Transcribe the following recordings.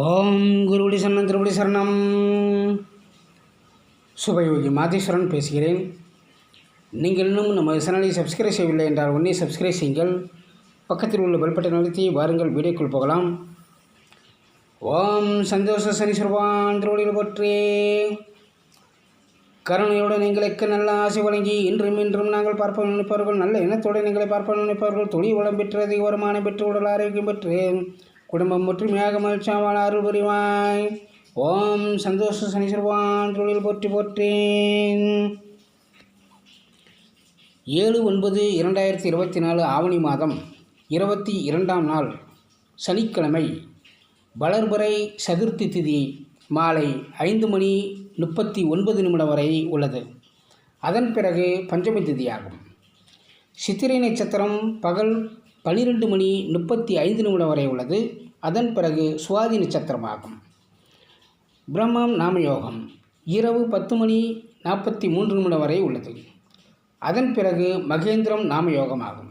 ஓம் குருபடி சரணம் திருபடி சரணம். சுபயோகி மாதேஸ்வரன் பேசுகிறேன். நீங்கள் இன்னும் நம்ம சேனலை சப்ஸ்கிரைப் செய்யவில்லை என்றால் உடனே சப்ஸ்கிரைப் செய்யுங்கள். பக்கத்தில் உள்ள பெல்பட்டை நிறுத்தி வாருங்கள் வீடியோக்குள் போகலாம். ஓம் சந்தோஷ சனீஸ்வரவான் திருவடியில் போற்றே. கருணையுடன் எங்களுக்கு நல்ல ஆசை வழங்கி இன்றும் இன்றும் நாங்கள் பார்ப்போம் நினைப்பவர்கள் நல்ல எண்ணத்துடன் எங்களை பார்ப்போம் நினைப்பவர்கள் தொழில் வளம் பெற்று அதிக வருமானம் பெற்று உடல் ஆரோக்கியம் பெற்று குடும்பம் ஒற்றுமையாக மகிழ்ச்சியாவால் அருள் புரிவாய் ஓம் சந்தோஷ சனீஸ்வரவான் தொழில் போற்றி போற்றேன் ஏழு ஒன்பது இரண்டாயிரத்தி இருபத்தி நாலு ஆவணி மாதம் இருபத்தி இரண்டாம் நாள் சனிக்கிழமை வளர்பறை சதுர்த்தி திதி மாலை ஐந்து மணி முப்பத்தி ஒன்பது நிமிடம் வரை உள்ளது. அதன் பிறகு பஞ்சமி திதியாகும். சித்திரை நட்சத்திரம் பகல் பனிரெண்டு மணி முப்பத்தி ஐந்து நிமிடம் வரை உள்ளது. அதன் பிறகு சுவாதி நட்சத்திரமாகும். பிரம்மம் நாமயோகம். இரவு பத்து மணி நாற்பத்தி மூன்று நிமிடம் வரை உள்ளது. அதன் பிறகு மகேந்திரம் நாமயோகமாகும்.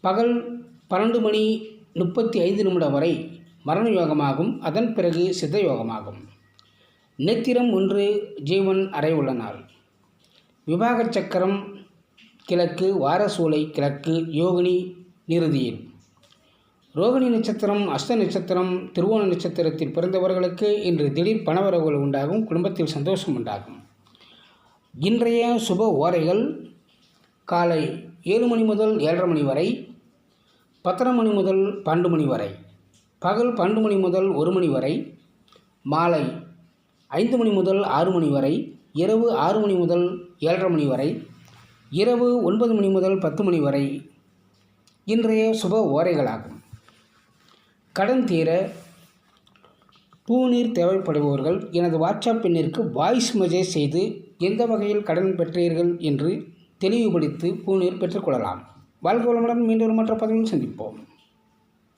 பகல் பன்னெண்டு மணி முப்பத்தி ஐந்து நிமிடம் வரை மரண யோகமாகும் அதன் பிறகு சித்த யோகமாகும் நேத்திரம் ஒன்று ஜீவன் அறை உள்ள நாள் விவாக சக்கரம் கிழக்கு வாரசூலை கிழக்கு யோகினி நிறுதியில் ரோகிணி நட்சத்திரம் அஸ்த நட்சத்திரம் திருவோண நட்சத்திரத்தில் பிறந்தவர்களுக்கு இன்று திடீர் பணவரவுகள் உண்டாகும் குடும்பத்தில் சந்தோஷம் உண்டாகும். இன்றைய சுப ஓரைகள் காலை ஏழு மணி முதல் ஏழரை மணி வரை பத்தரை மணி முதல் பன்னெண்டு மணி வரை பகல் பன்னெண்டு மணி முதல் ஒரு மணி வரை மாலை ஐந்து மணி முதல் ஆறு மணி வரை இரவு ஆறு மணி முதல் ஏழரை மணி வரை இரவு ஒன்பது மணி முதல் பத்து மணி வரை இன்றைய சுப ஓரைகளாகும். கடன் தீர பூநீர் தேவைப்படுபவர்கள் எனது வாட்ஸ்அப் எண்ணிற்கு வாய்ஸ் மெசேஜ் செய்து எந்த வகையில் கடன் பெற்றீர்கள் என்று தெளிவுபடுத்தி பூநீர் பெற்றுக்கொள்ளலாம் வாழ்க வளமுடன் மீண்டும் மற்ற பதவியில் சந்திப்போம்.